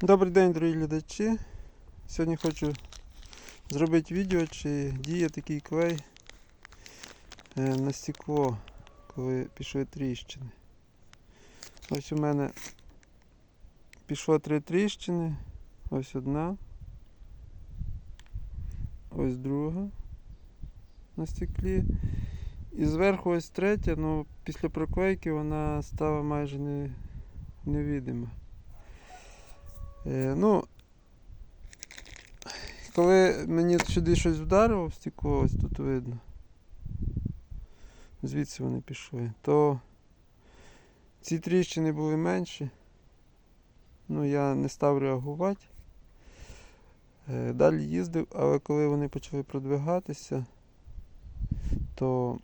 Добрий день, дорогі глядачі. Сьогодні хочу зробити відео, чи діє такий клей е, на стекло, коли пішли тріщини. Ось у мене пішло три тріщини. Ось одна. Ось друга на стеклі. І зверху ось третя, ну після проклейки вона стала майже не. Е, ну, коли мені сюди щось вдарило в стекло, ось тут видно, звідси вони пішли, то ці тріщини були менші. Ну, я не став реагувати. Е, далі їздив, але коли вони почали продвигатися, то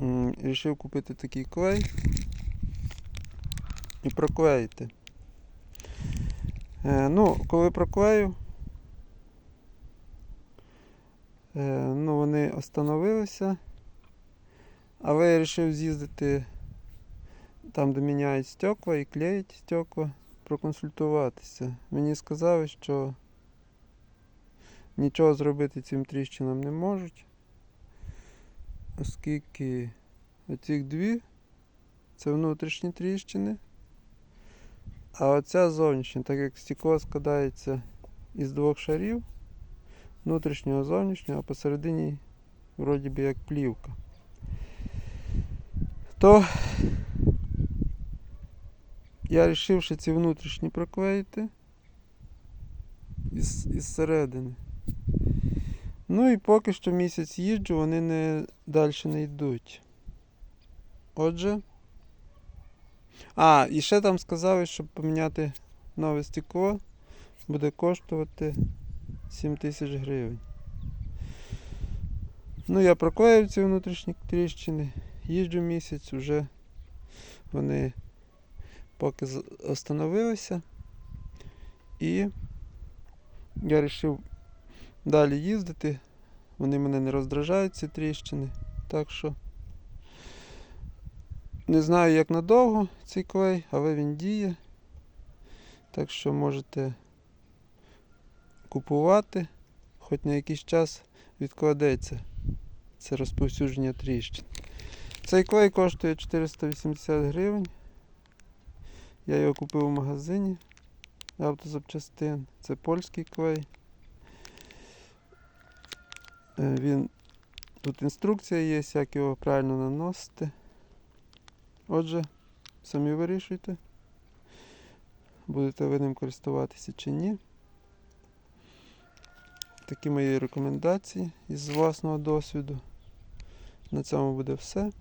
вирішив купити такий клей і проклеїти. Е, ну, коли проклею, е, ну, вони остановилися, але я вирішив з'їздити там, де міняють стекла і клеять стекла, проконсультуватися. Мені сказали, що нічого зробити цим тріщинам не можуть, оскільки оці дві це внутрішні тріщини. А оця зовнішня, так як стекло складається із двох шарів, внутрішнього зовнішнього, а посередині вроді би як плівка. То я вирішив, ці внутрішні проклеїти із, із середини. Ну і поки що місяць їжджу, вони не далі не йдуть. Отже. А, і ще там сказали, щоб поміняти нове стекло, буде коштувати 7 тисяч гривень. Ну, я проклеїв ці внутрішні тріщини, їжджу місяць, вже вони поки остановилися. І я вирішив далі їздити. Вони мене не роздражають, ці тріщини. Так що. Не знаю, як надовго цей клей, але він діє. Так що можете купувати, хоч на якийсь час відкладеться це розповсюдження тріщин. Цей клей коштує 480 гривень. Я його купив у магазині автозапчастин. Це польський клей. Е, Він тут інструкція є, як його правильно наносити. Отже, самі вирішуйте, будете ви ним користуватися чи ні. Такі мої рекомендації із власного досвіду. На цьому буде все.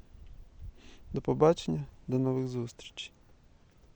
До побачення, до нових зустрічей.